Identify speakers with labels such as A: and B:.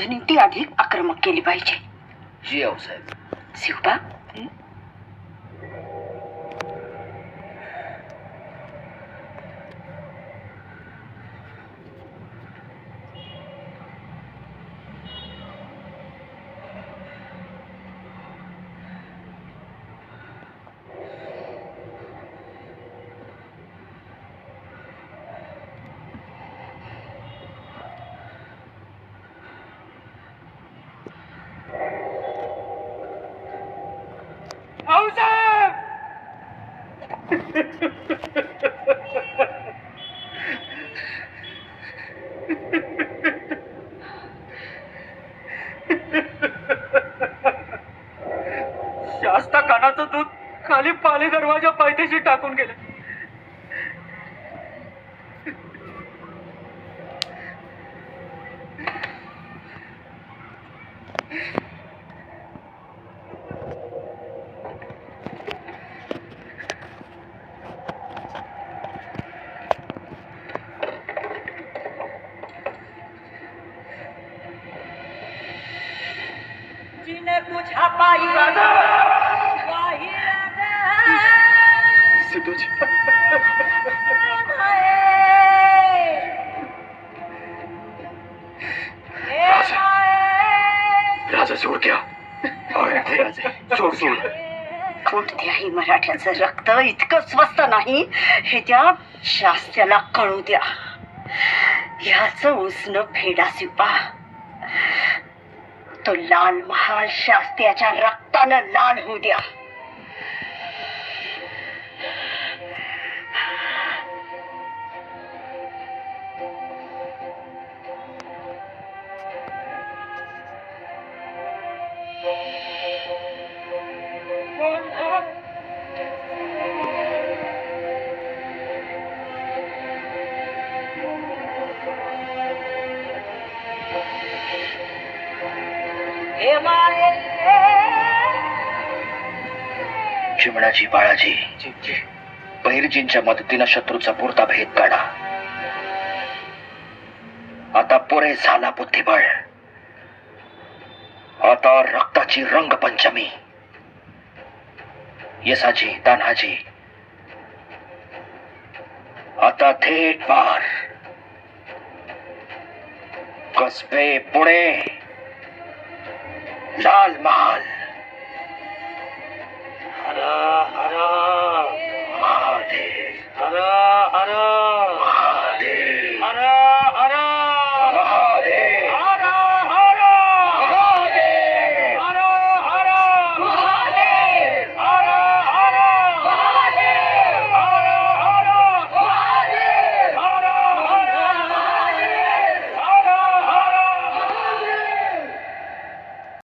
A: युद्धनीती अधिक आक्रमक केली पाहिजे.
B: जी आऊसाहेब
A: शिवबा
C: शास्ता कानाचं दूध खाली पाली दरवाजा पायथ्याशी टाकून गेले. राजा। सोड सोड
A: कोणत्याही मराठ्याचं रक्त इतकं स्वस्त नाही हे त्या शास्त्याला कळू द्या. ह्याच उसनं फेडा शिवबा तो लाल महाल शास्त्याच्या रक्तानं लाल होऊ द्या.
B: चिमणाजी बाळाजी बहिर्जींच्या मदतीनं शत्रूचा पुरता भेद काढा. आता पुरे झाला बुद्धिबळ. आता रक्ताची रंगपंचमी. यसाजी तान्हाजी आता थेट पार. कसबे पुणे लाल